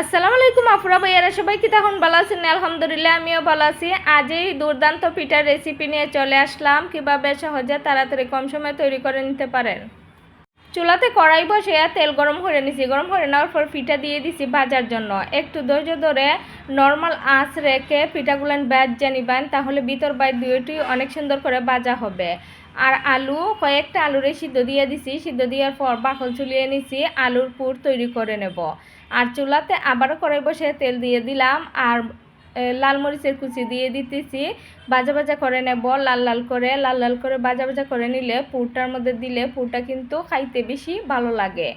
আসসালামু আলাইকুম আফরা ভাইয়ারা, সবাই কি তখন ভালো আছেন? আলহামদুলিল্লাহ, আমিও ভালো আছি। আজই দুর্দান্ত পিঠার রেসিপি নিয়ে চলে আসলাম। কীভাবে সহজে তাড়াতাড়ি কম সময়ে তৈরি করে নিতে পারেন? চুলাতে কড়াই বসে তেল গরম করে নিছি। গরম করে নেওয়ার পর পিঠা দিয়ে দিছি ভাজার জন্য। একটু ধৈর্য ধরে নর্মাল আঁচ রেখে পিঠাগুলো ভেজে নিবেন, তাহলে ভিতর বাইর দুইটি অনেক সুন্দর করে ভাজা হবে। আর আলু, কয়েকটা আলুরে সিদ্ধ দিয়ে দিছি। সিদ্ধ দেওয়ার পর বাকল চুলিয়ে নিছি। আলুর পুর তৈরি করে নেব। আর চুলাতে আবারও কড়াই বসে তেল দিয়ে দিলাম আর লাল মরিচের কুচি দিয়ে দিতেছি। ভাজা ভাজা করে নেব, লাল লাল করে। লাল লাল করে ভাজা ভাজা করে নিলে পুরটার মধ্যে দিলে পুরটা কিন্তু খাইতে বেশি ভালো লাগে।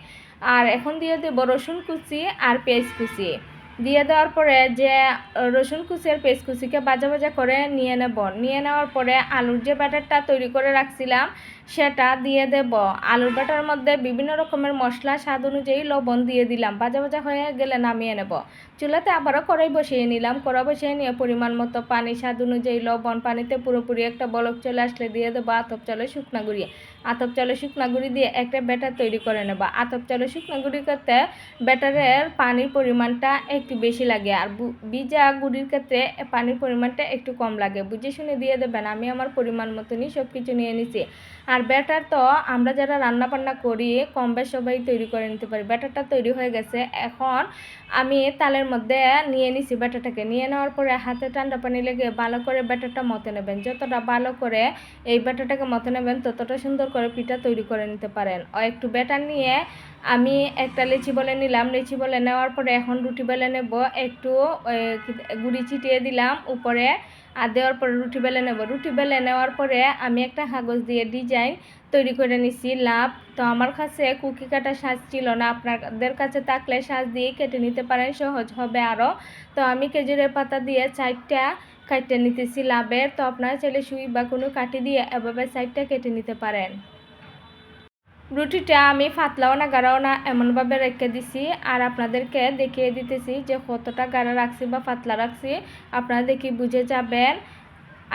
আর এখন দিয়ে দেব রসুন কুচি আর পেঁয়াজ কুচি। দিয়ে দেওয়ার পরে যে রসুন কুচি আর পেঁয়াজ কুচিকে ভাজা ভাজা করে নিয়ে নেব। নিয়ে নেওয়ার পরে আলুর যে ব্যাটারটা তৈরি করে রাখছিলাম সেটা দিয়ে দেব। আলুর ব্যাটার মধ্যে বিভিন্ন রকমের মশলা, স্বাদ অনুযায়ী লবণ দিয়ে দিলাম। ভাজা ভাজা হয়ে গেলে নামিয়ে নেব। চুলাতে আবারও কড়াই বসিয়ে নিলাম। কড়া বসিয়ে নিয়ে পরিমাণ মতো পানি, স্বাদ অনুযায়ী লবণ, পানিতে পুরোপুরি একটা বলক চলে আসলে দিয়ে দেবো আতপ চালে শুকনা গুঁড়ি। আতপ চালে শুকনা গুঁড়ি দিয়ে একটা ব্যাটার তৈরি করে নেব। আতপ চালে শুকনা গুঁড়ি করতে ব্যাটারের পানির পরিমাণটা একটু বেশি লাগে আর ভিজা গুঁড়ির ক্ষেত্রে পানির পরিমাণটা একটু কম লাগে। বুঝে শুনে দিয়ে দেবেন। আমি আমার পরিমাণ মতনই সব কিছু নিয়ে নিছি। আর ব্যাটার তো আমরা যারা রান্না বান্না করি, কম বেশ সবাই তৈরি করে নিতে পারি। ব্যাটারটা তৈরি হয়ে গেছে। এখন আমি তালের মধ্যে নিয়ে নিছি ব্যাটারটাকে। নিয়ে নেওয়ার পরে হাতে ঠান্ডা পানি লেগে ভালো করে ব্যাটারটা মতে নেবেন। যতটা ভালো করে এই ব্যাটারটাকে মতে নেবেন, ততটা সুন্দর করে পিঠা তৈরি করে নিতে পারেন। ও একটু ব্যাটার নিয়ে আমি একটা লিচি বলে নিলাম। লিচি বলে নেওয়ার পরে এখন রুটি বেলে নেব। একটু গুঁড়ি ছিটিয়ে দিলাম। উপরে আর দেওয়ার পরে রুটি বেলে নেব। রুটি বেলে নেওয়ার পরে আমি একটা কাগজ দিয়ে ডিজাইন তৈরি করে নিছি, লাভ। তো আমার কাছে কুকি কাটা সাজ ছিল না। আপনাদের কাছে থাকলে সাজ দিয়ে কেটে নিতে পারেন, সহজ হবে আরও তো আমি খেজুরের পাতা দিয়ে চারটা কাটতে নিতেছি লাভের। তো আপনারা চাইলে সুই বা কোনো কাটি দিয়ে এভাবে সাইডটা কেটে নিতে পারেন। রুটিটা আমি ফাতলাও না, গাড়াও না, এমনভাবে রেখে দিছি। আর আপনাদেরকে দেখিয়ে দিতেছি যে কতটা গাঢ়া রাখছি বা পাতলা রাখছি। আপনারা দেখি বুঝে যাবেন।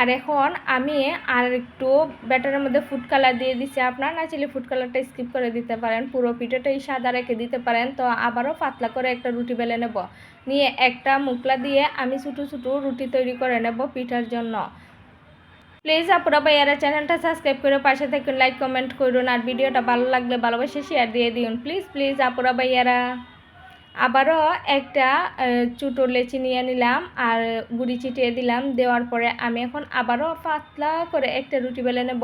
আর এখন আমি আর একটু ব্যাটারের মধ্যে ফুড কালার দিয়ে দিছি। আপনারা না চাইলে ফুড কালারটা স্কিপ করে দিতে পারেন। পুরো পিঠাটাই সাদা রেখে দিতে পারেন। তো আবারও পাতলা করে একটা রুটি বেলে নেব। নিয়ে একটা মুকলা দিয়ে আমি ছোটো ছোটো রুটি তৈরি করে নেব পিঠার জন্য। প্লিজ আপুরা ভাইয়ারা চ্যানেলটা সাবস্ক্রাইব করে পাশে থেকে লাইক, কমেন্ট করুন আর ভিডিওটা ভালো লাগলে ভালোবাসে শেয়ার দিয়ে দিন। প্লিজ প্লিজ আপুরা ভাইয়ারা। আবারও একটা ছোটো লেচি নিয়ে নিলাম আর গুড়ি ছিটিয়ে দিলাম। দেওয়ার পরে আমি এখন আবারও পাতলা করে একটা রুটি বেলে নেব।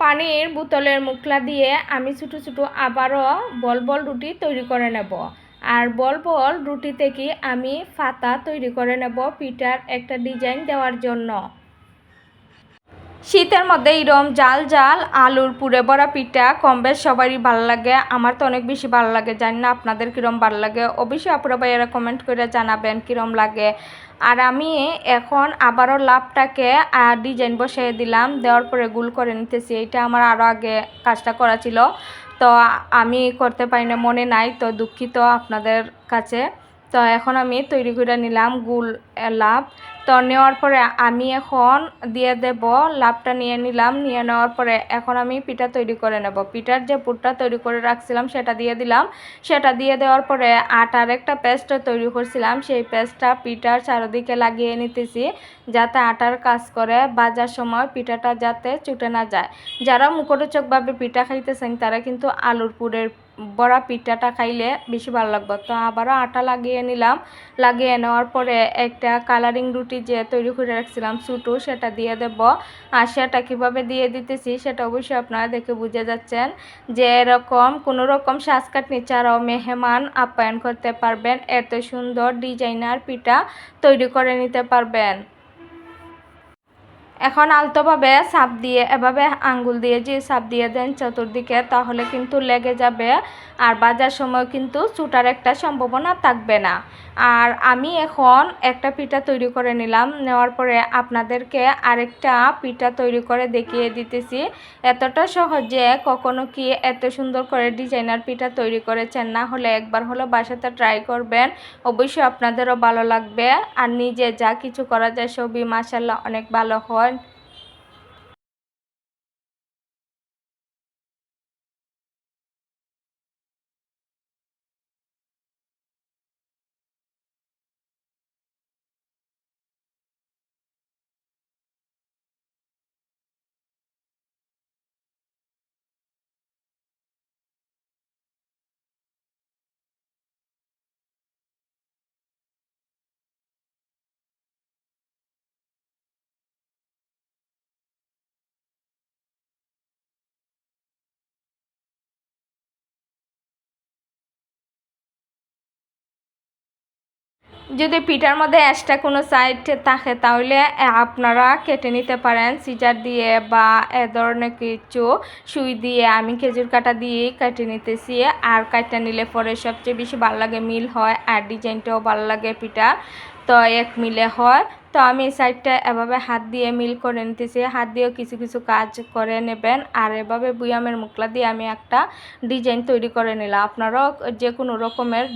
পানির বোতলের মুখলা দিয়ে আমি ছোটো ছোটো আবারও বল বল রুটি তৈরি করে নেব। আর বল বল রুটি থেকে আমি ফাতা তৈরি করে নেব পিঠার একটা ডিজাইন দেওয়ার জন্য। শীতের মধ্যে এরম জাল জাল, আলুর পুরে বড়া পিঠা, কম বেশ সবারই ভালো লাগে। আমার তো অনেক বেশি ভালো লাগে, জানি না আপনাদের কীরম ভালো লাগে। অবশ্যই আপুরা ভাইয়েরা কমেন্ট করে জানাবেন কীরম লাগে। আর আমি এখন আবারও লাভটাকে ডিজাইন বসিয়ে দিলাম। দেওয়ার পরে গুল করে নিতেছি। এটা আমার আরও আগে কাজটা করা ছিল। তো আমি করতে পারি না, মনে নাই, তো দুঃখিত আপনাদের কাছে। তো এখন আমি তৈরি করে নিলাম গুল লাভ। তো নেওয়ার পরে আমি এখন দিয়ে দেব, লাভটা নিয়ে নিলাম। নিয়ে নেওয়ার পরে এখন আমি পিঠা তৈরি করে নেব। পিঠার যে পুরটা তৈরি করে রাখছিলাম, সেটা দিয়ে দিলাম। সেটা দিয়ে দেওয়ার পরে আটার একটা পেস্ট তৈরি করছিলাম। সেই পেস্টটা পিঠার চারিদিকে লাগিয়ে নিতেছি, যাতে আটার কাজ করে। বাজার সময় পিঠাটা যাতে চুটে না যায়। যারা মুখরোচকভাবে পিঠা খাইতেছেন, তারা কিন্তু আলুর পুরের বড়া পিঠাটা খাইলে বেশি ভালো লাগবে। তো আবারও আটা লাগিয়ে নিলাম। লাগিয়ে নেওয়ার পরে একটা কালারিং রুটি যে তৈরি করে রাখছিলাম ছোটো সেটা দিয়ে দেব। আর সেটা কীভাবে দিয়ে দিতেছি সেটা অবশ্যই আপনারা দেখে বুঝে যাচ্ছেন যে এরকম কোনো রকম শ্বাসকাটনি ছাড়াও মেহমান আপ্যায়ন করতে পারবেন। এত সুন্দর ডিজাইনার পিঠা তৈরি করে নিতে পারবেন। এখন আলতোভাবে সাপ দিয়ে, এভাবে আঙ্গুল দিয়ে যে সাপ দিয়ে দেন চতুর্দিকে, তাহলে কিন্তু লেগে যাবে আর বাজার সময় কিন্তু চুটার একটা সম্ভাবনা থাকবে না। আর আমি এখন একটা পিঠা তৈরি করে নিলাম, নেওয়ার পরে আপনাদেরকে আরেকটা পিঠা তৈরি করে দেখিয়ে দিতেছি। এতটা সহজে কখনো কি এত সুন্দর করে ডিজাইনার পিঠা তৈরি করেছেন? না হলে একবার হলো বাসাতে ট্রাই করবেন, অবশ্যই আপনাদেরও ভালো লাগবে। আর নিজে যা কিছু করা যায়, সবই মাসাল্লাহ অনেক ভালো হয়। যদি পিঠার মধ্যে এক্সট্রা কোনো সাইড থাকে, তাহলে আপনারা কেটে নিতে পারেন। সিজার দিয়ে বা এ ধরনের কিছু সুই দিয়ে আমি খেজুর কাটা দিয়ে কেটে নিতেছি। আর কাটটা নিলে পরে সবচেয়ে বেশি ভালো লাগে মিল হয়, আর ডিজাইনটাও ভালো লাগে পিঠা। তো এক মিলে হয়। তো আমি এই সাইডটা এভাবে হাত দিয়ে মিল করে নিতেছি। হাত দিয়েও কিছু কিছু কাজ করে নেবেন। আর এভাবে বুয়ামের মুখলা দিয়ে আমি একটা ডিজাইন তৈরি করে নিলাম। আপনারাও যে কোনো রকমের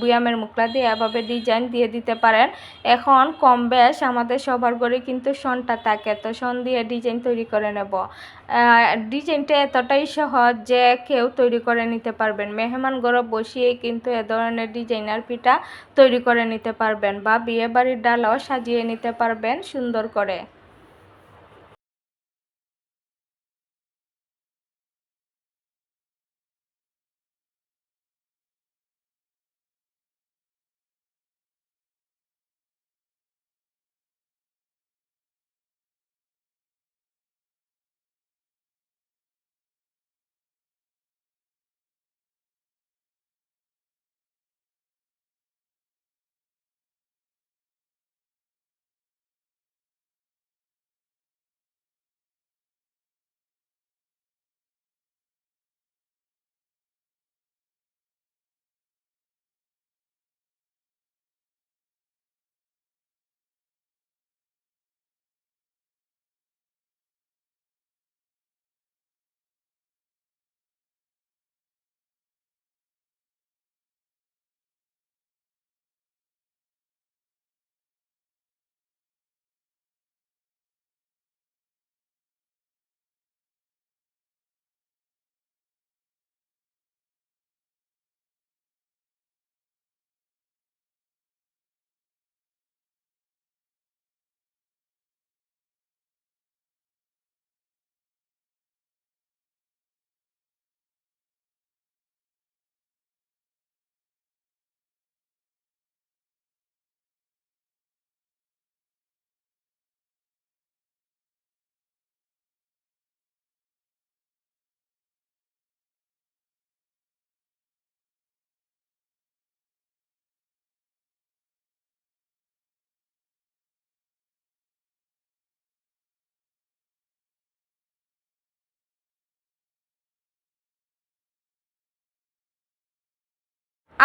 বুয়ামের মুখলা দিয়ে এভাবে ডিজাইন দিয়ে দিতে পারেন। এখন কম বেশ আমাদের সবার ঘরে কিন্তু সনটা থাকে, তো সন দিয়ে ডিজাইন তৈরি করে নেব। ডিজাইনটা এতটাই সহজ যে কেউ তৈরি করে নিতে পারবেন। মেহমান গরব বসিয়ে কিন্তু এ ধরনের ডিজাইনার পিঠা তৈরি করে নিতে পারবেন বা বিয়ে বাড়ির ডালাও সাজিয়ে নিতে পারবেন সুন্দর করে।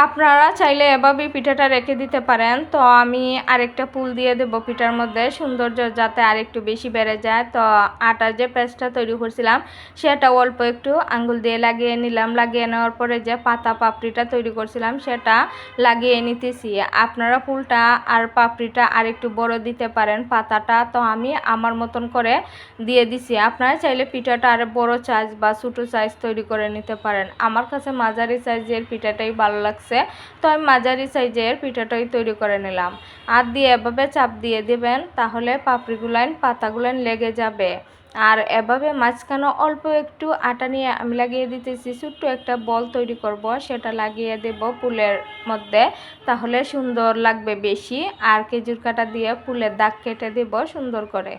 আপনারা চাইলে এভাবে পিঠাটা রেখে দিতে পারেন। তো আমি আরেকটা পুল দিয়ে দেব পিঠার মধ্যে। সৌন্দর্য যাতে আরেকটু বেশি বেড়ে যায়। তো আটার যে পেস্টটা তৈরি করছিলাম, সেটা অল্প একটু আঙ্গুল দিয়ে লাগিয়ে নিলাম। লাগিয়ে নেওয়ার পরে যে পাতা পাপড়িটা তৈরি করছিলাম, সেটা লাগিয়ে নিতেছি। আপনারা ফুলটা আর পাপড়িটা আরেকটু বড় দিতে পারেন পাতাটা। তো আমি আমার মতন করে দিয়ে দিছি। আপনারা চাইলে পিঠাটা আর বড় সাইজ বা ছোটো সাইজ তৈরি করে নিতে পারেন। আমার কাছে মাঝারি সাইজের পিঠাটাই ভালো লাগছে। লাগছে তো আমি মাঝারি সাইজের পিঠাটাই তৈরি করে নিলাম। আর দিয়ে এভাবে চাপ দিয়ে দেবেন, তাহলে পাপড়িগুলাইন পাতাগুলাইন লেগে যাবে। আর এভাবে মাঝখানে অল্প একটু আটা নিয়ে আমি লাগিয়ে দিতেছি, ছোট্ট একটা বল তৈরি করব, সেটা লাগিয়ে দেব ফুলের মধ্যে, তাহলে সুন্দর লাগবে বেশি। আর খেজুর কাটা দিয়ে ফুলের দাগ কেটে দেব সুন্দর করে।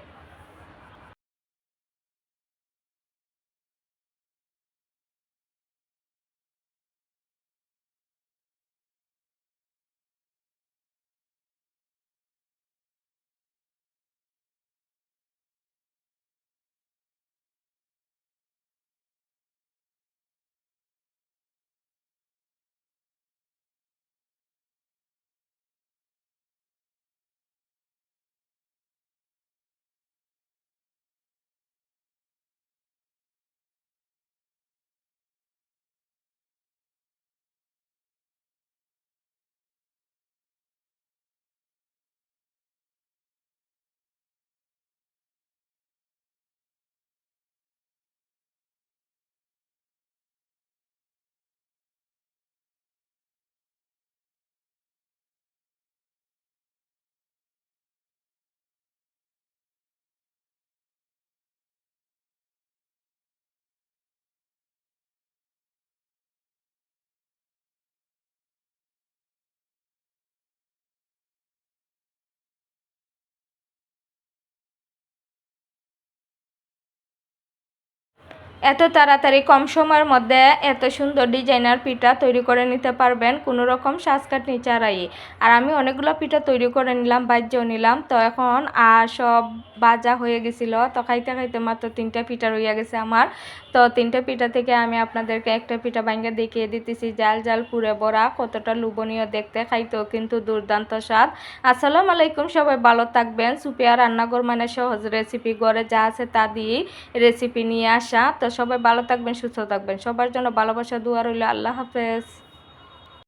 এত তাড়াতাড়ি কম সময়ের মধ্যে এত সুন্দর ডিজাইনার পিঠা তৈরি করে নিতে পারবেন, কোনো রকম শ্বাসকাট নিচারাই আর আমি অনেকগুলো পিঠা তৈরি করে নিলাম বাজ্যও নিলাম। তো এখন, আর সব বাজা হয়ে গেছিল। তো খাইতে খাইতে মাত্র তিনটা পিঠা রইয়া গেছে আমার। তো তিনটা পিঠা থেকে আমি আপনাদেরকে একটা পিঠা ভাঙ্গা দেখিয়ে দিতেছি, জাল জাল পুরে বড়া কতটা লোভনীয় দেখতে, খাইতেও কিন্তু দুর্দান্ত স্বাদ। আসসালামু আলাইকুম, সবাই ভালো থাকবেন। সুপিয়া রান্নাঘর মানে সহজ রেসিপি ঘরে যা আছে তা দিয়েই রেসিপি নিয়ে আসা। তো সবাই ভালো থাকবেন সুস্থ থাকবেন। সবার জন্য ভালোবাসা দোয়া রইল। আল্লাহ হাফেজ।